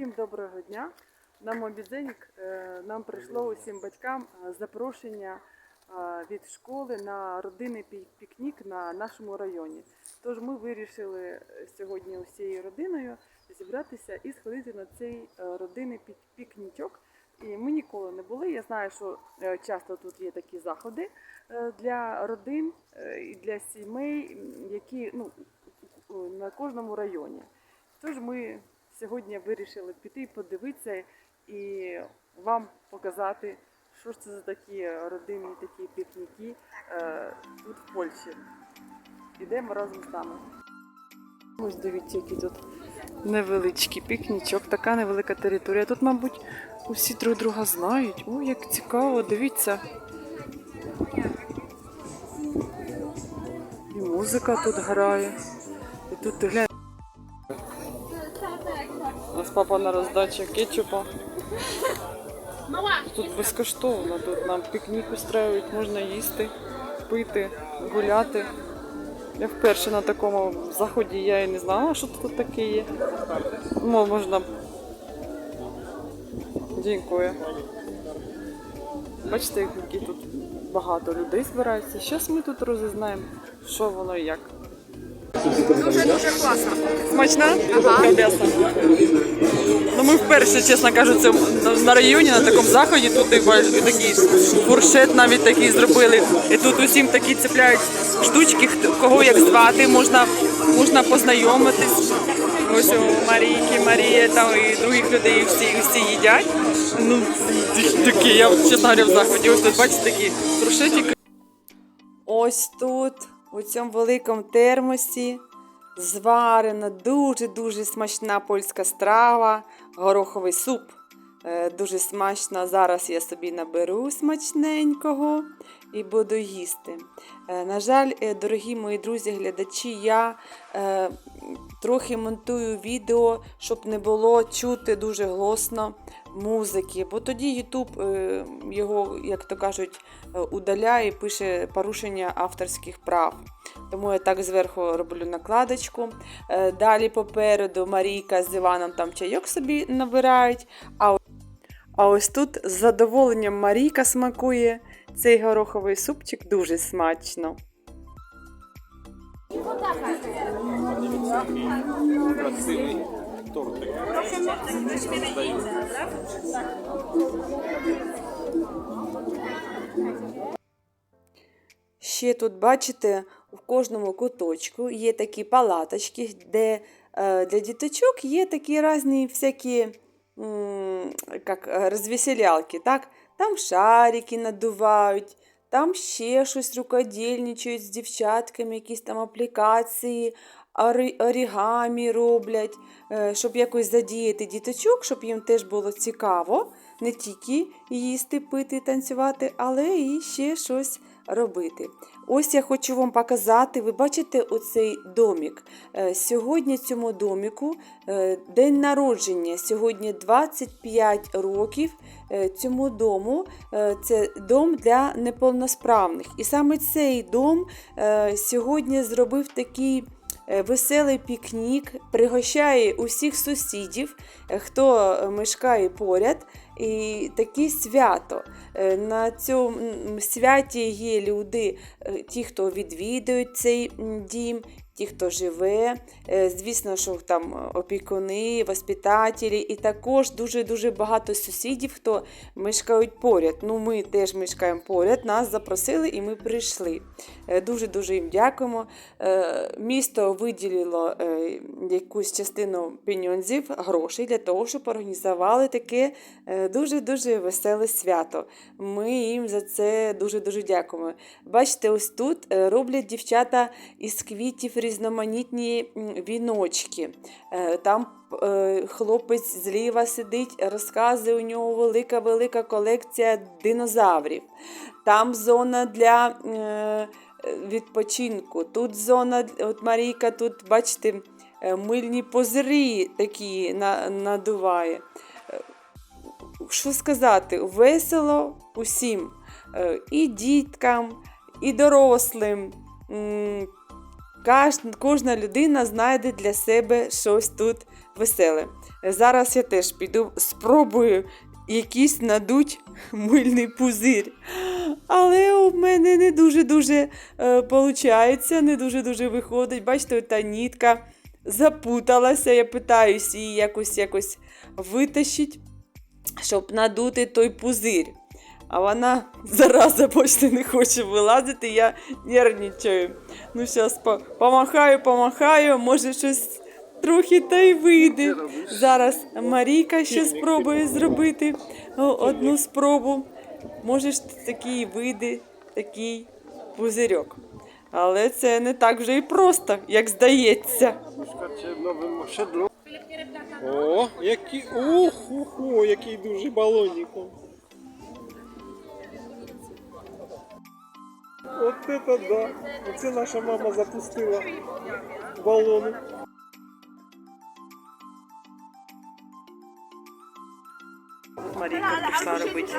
Всім доброго дня. На мобізенік е, нам прийшло усім батькам е, запрошення е, від школи на родинний пікнік на нашому районі. Тож ми вирішили сьогодні усією родиною зібратися і сходити на цей родинний пікнічок. І ми ніколи не були. Я знаю, що часто тут є такі заходи для родин і для сімей, які ну, на кожному районі. Тож ми сьогодні вирішили піти подивитися і вам показати, що ж це за такі родинні такі пікніки е, тут в Польщі. Ідемо разом з нами. Ось дивіться, який тут невеличкий пікнічок, така невелика територія. Тут, мабуть, усі друг друга знають. О, як цікаво, дивіться. І музика тут грає. І тут глянь. Папа на роздачі кетчупа. Тут безкоштовно, тут нам пікнік устраюють, можна їсти, пити, гуляти. Я вперше на такому заході я і не знала, що тут таке є. Ну, можна. Дякую. Бачите, які тут багато людей збирається. Зараз ми тут розізнаємо, що воно і як. Дуже дуже класно. Смачна? Ага. Ну ми вперше, чесно кажучи, на- районі на такому заході тут і такий фуршет навіть такий зробили. І тут усім такі цепляють штучки, кого як звати, можна, можна познайомитись. Ось у Марійки, Марія там і других людей всі, всі їдять. Ну, такі, я чесно говоря, в заході. Ось тут бачите такі фуршетики. Ось тут, у цьому великому термосі, зварена дуже-дуже смачна польська страва, гороховий суп. Е, Дуже смачно. Зараз я собі наберу смачненького і буду їсти. Е, На жаль, е, дорогі мої друзі, глядачі, я трохи монтую відео, щоб не було чути дуже голосно музики, бо тоді YouTube його, як то кажуть, удаляє і пише порушення авторських прав. Тому я так зверху роблю накладочку. Е, Далі попереду Марійка з Іваном там чайок собі набирають. А, а ось тут з задоволенням Марійка смакує. Цей гороховий супчик дуже смачно. красивий тортик. Ще тут, бачите, в кожному куточку є такі палаточки, де е, для діточок є такі різні всякі як, е, розвеселялки. Так? Там шарики надувають, там ще щось рукодільничають з дівчатками, якісь там аплікації, орігамі роблять, е, щоб якось задіяти діточок, щоб їм теж було цікаво не тільки їсти, пити, танцювати, але і ще щось робити. Ось я хочу вам показати, ви бачите оцей домік. Е, Сьогодні цьому доміку е, день народження. Сьогодні 25 років е, цьому дому. Це дом для неповносправних. І саме цей дом сьогодні зробив такий. Веселий пікнік пригощає усіх сусідів, хто мешкає поряд, і таке свято. Е, На цьому святі є люди, е, ті, хто відвідують цей дім, ті, хто живе. Е, Звісно, що там опікуни, воспитателі, і також дуже-дуже багато сусідів, хто мешкають поряд. Ну, ми теж мешкаємо поряд, нас запросили і ми прийшли. Е, Дуже-дуже їм дякуємо. Е, Місто виділило якусь частину пеньонзів, грошей для того, щоб організували таке дуже-дуже веселе свято. Ми їм за це дуже-дуже дякуємо. Бачите, ось тут роблять дівчата із квітів різноманітні віночки. Е, Там е, хлопець зліва сидить, розказує, у нього велика-велика колекція динозаврів. Там зона для е, відпочинку. Тут зона, от Марійка, тут, бачите, мильні позири такі надуває. Що сказати, весело усім, і діткам, і дорослим. Кожна людина знайде для себе щось тут веселе. Зараз я теж піду спробую якийсь надуть мильний пузир. Але у мене не дуже-дуже е, получається, не дуже-дуже виходить. Бачите, та нітка запуталася. Я питаюсь її якось якось витащить, щоб надути той пузир. А вона зараза почти не хоче вилазити, я нервничаю. Ну, зараз помахаю, помахаю, може щось трохи та й вийде. Зараз Марійка ще спробує зробити одну спробу. Може такий вийде, такий пузирьок. Але це не так вже і просто, як здається. О, який. Ох, охо, який дуже балонник. От это да. Оце наша мама запустила балони. Марійка пішла робити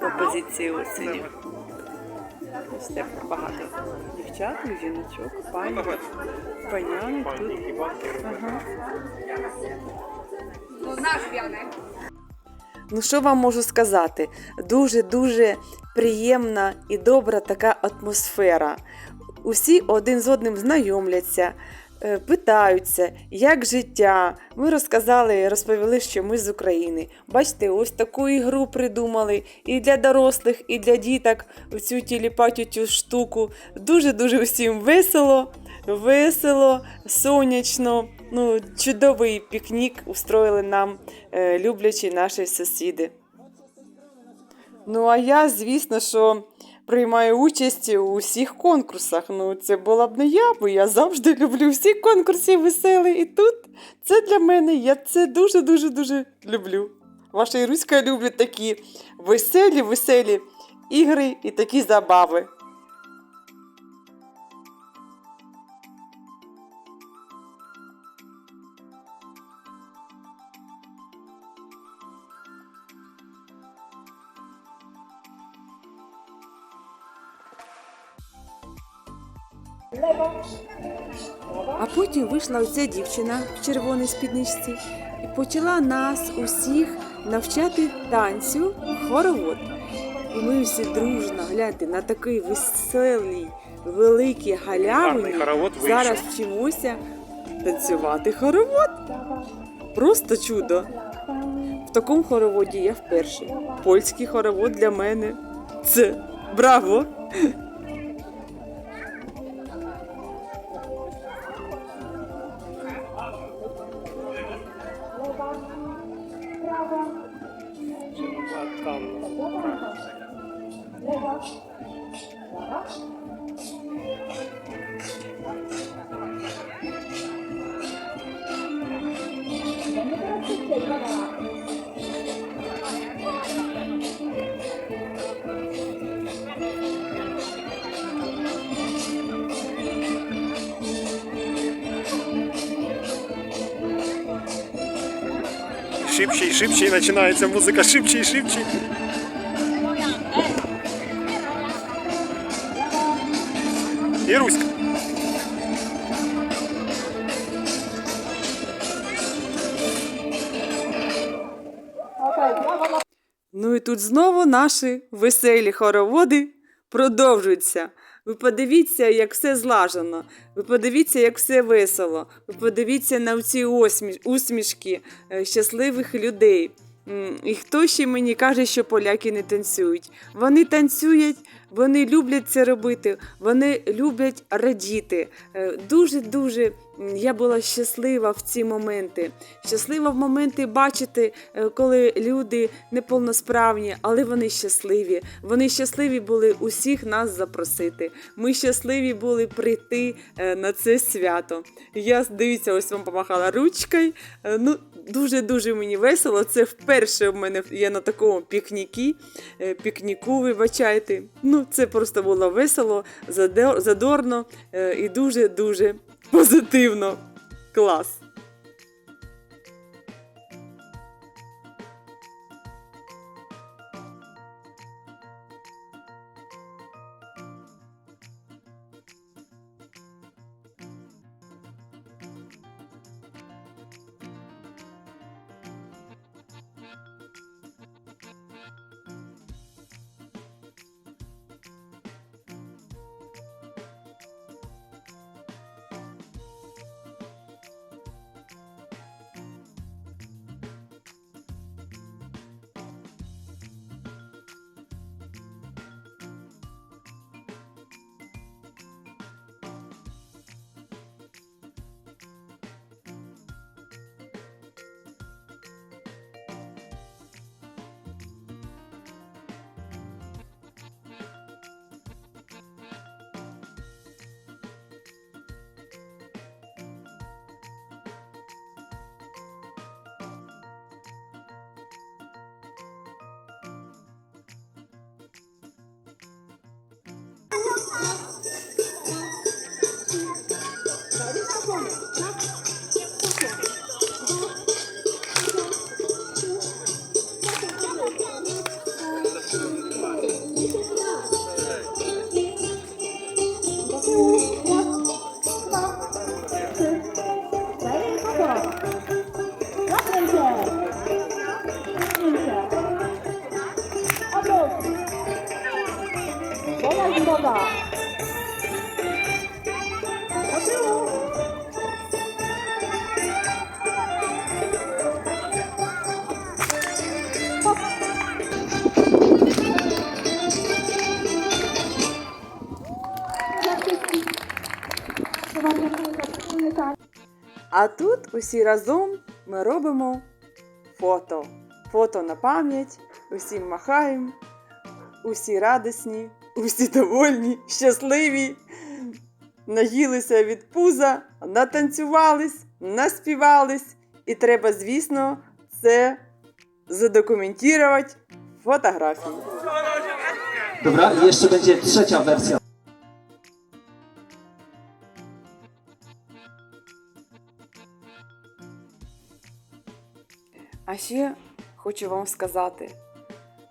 композицію осені. Ось так багато дівчат, жіночок, пані, паняни тут. Ага. Ну, наш п'яний. Ну, що вам можу сказати? Дуже-дуже приємна і добра така атмосфера. Усі один з одним знайомляться, е, питаються, як життя. Ми розказали, розповіли, що ми з України. Бачите, ось таку ігру придумали і для дорослих, і для діток цю тіліпатю штуку. Дуже-дуже усім весело, весело, сонячно. Ну, чудовий пікнік устроїли нам е, люблячі наші сусіди. Ну, а я, звісно, що приймаю участь у всіх конкурсах. Ну, це була б не я, бо я завжди люблю всі конкурси веселі. І тут це для мене, я це дуже-дуже дуже люблю. Ваша Іруська люблять такі веселі, веселі ігри і такі забави. Вийшла оця дівчина в червоній спідничці і почала нас усіх навчати танцю хоровод. І ми всі дружно гляньте на такий веселий, великий галявині. Зараз вчимося танцювати хоровод. Просто чудо. В такому хороводі я вперше. Польський хоровод для мене. Це браво! Шибче і шибче і починається музика, і шибче. Іруська. Ну і тут знову наші веселі хороводи продовжуються. Ви подивіться, як все злажено. Ви подивіться, як все весело. Ви подивіться на ці усмішки е, щасливих людей. І хто ще мені каже, що поляки не танцюють? Вони танцюють, вони люблять це робити, вони люблять радіти. Е, Дуже-дуже я була щаслива в ці моменти. Щаслива в моменти бачити, е, коли люди неповносправні, але вони щасливі. Вони щасливі були усіх нас запросити. Ми щасливі були прийти е, на це свято. Я дивіться, ось вам помахала ручкою. Ну, дуже дуже мені весело. Це вперше в мене я на такому пікнікі, е, пікніку, вибачайте. Ну, це просто було весело, задор- задорно е, і дуже дуже позитивно. Клас. Тут усі разом ми робимо фото. Фото на пам'ять, усім махаємо, усі радісні, усі довольні, щасливі, наїлися від пуза, натанцювались, наспівались. І треба, звісно, це задокументувати фотографії. Dobra, jeszcze będzie trzecia wersja. А ще хочу вам сказати: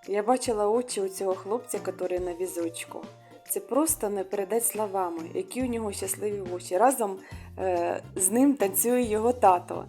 я бачила очі у цього хлопця, який на візочку. Це просто не передать словами, які у нього щасливі очі. Разом е, з ним танцює його тато.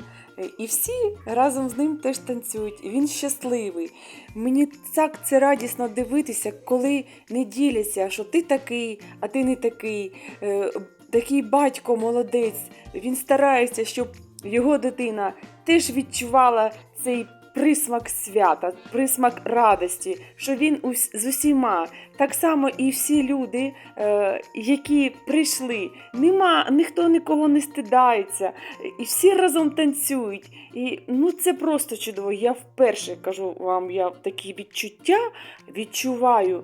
І всі разом з ним теж танцюють. І він щасливий. Мені так це радісно дивитися, коли не діляться, що ти такий, а ти не такий. Е, такий батько молодець. Він старається, щоб його дитина теж відчувала цей присмак свята, присмак радості, що він з усіма. Так само і всі люди, е, які прийшли, нема, ніхто нікого не стидається, і всі разом танцюють. І ну це просто чудово. Я вперше кажу вам, я такі відчуття відчуваю,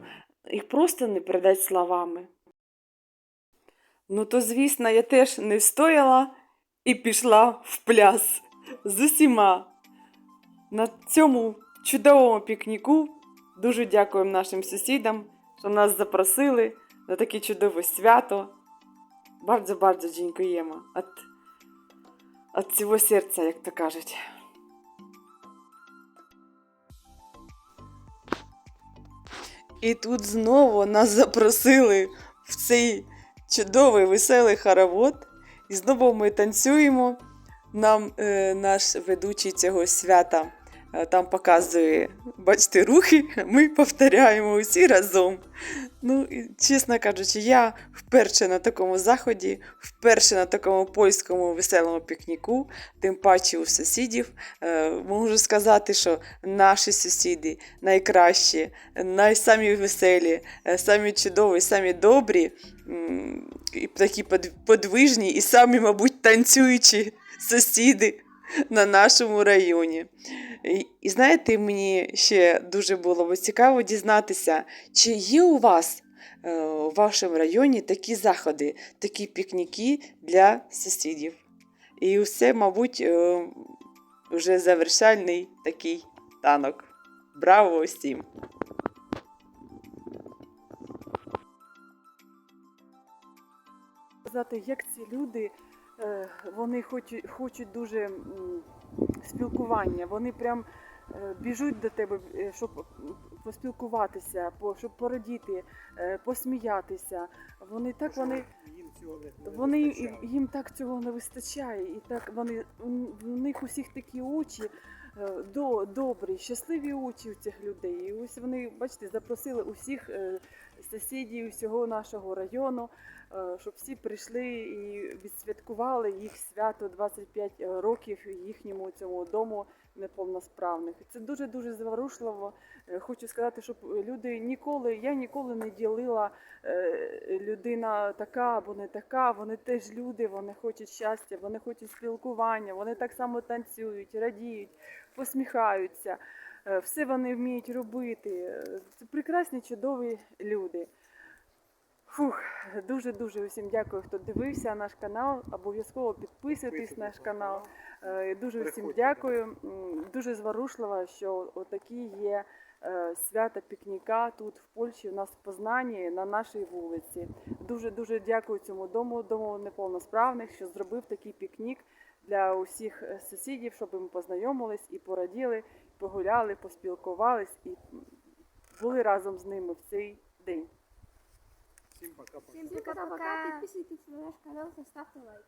їх просто не передать словами. Ну, то, звісно, я теж не встояла і пішла в пляс з усіма. На цьому чудовому пікніку дуже дякуємо нашим сусідам, що нас запросили на таке чудове свято. Bardzo, bardzo dziękujemy. От, от всього серця, як то кажуть. І тут знову нас запросили в цей чудовий веселий хоровод. І знову ми танцюємо. Нам е, наш ведучий цього свята е, там показує, бачите, рухи, ми повторяємо усі разом. Ну, і, чесно кажучи, я вперше на такому заході, вперше на такому польському веселому пікніку, тим паче у сусідів. Е, можу сказати, що наші сусіди найкращі, найсамі веселі, е, самі чудові, самі добрі, і такі подвижні, і самі, мабуть, танцюючі сусіди на нашому районі. І, і знаєте, мені ще дуже було б цікаво дізнатися, чи є у вас е, у вашому районі такі заходи, такі пікніки для сусідів. І все, мабуть, е, вже завершальний такий танок. Браво усім! Сказати, як ці люди, е, вони хочуть, хочуть дуже спілкування, вони прям е, біжуть до тебе, е, щоб поспілкуватися, по- щоб порадіти, посміятися. Вони так вони. Вони їм так цього не вистачає, і так вони у них усіх такі очі до, добрі, щасливі очі у цих людей. І ось вони, бачите, запросили усіх сусідів всього нашого району, щоб всі прийшли і відсвяткували їх свято 25 років їхньому цьому дому неповносправних. Це дуже дуже зворушливо. Е, Хочу сказати, щоб люди ніколи, я ніколи не ділила е, людина така або не така. Вони теж люди, вони хочуть щастя, вони хочуть спілкування, вони так само танцюють, радіють, посміхаються. Е, Все вони вміють робити. Е, Це прекрасні, чудові люди. Фух, дуже-дуже усім дякую, хто дивився наш канал. Обов'язково підписуйтесь на наш канал. Е, Дуже всім дякую. Дуже зворушливо, що отакі є е, свята пікніка тут в Польщі, у нас в Познані, на нашій вулиці. Дуже дуже дякую цьому дому, дому неповносправних, що зробив такий пікнік для усіх е, сусідів, щоб ми познайомились і пораділи, погуляли, поспілкувались і були разом з ними в цей день. Всім пока-пока. Всім пока-пока. Підписуйтесь на наш канал та ставте лайк.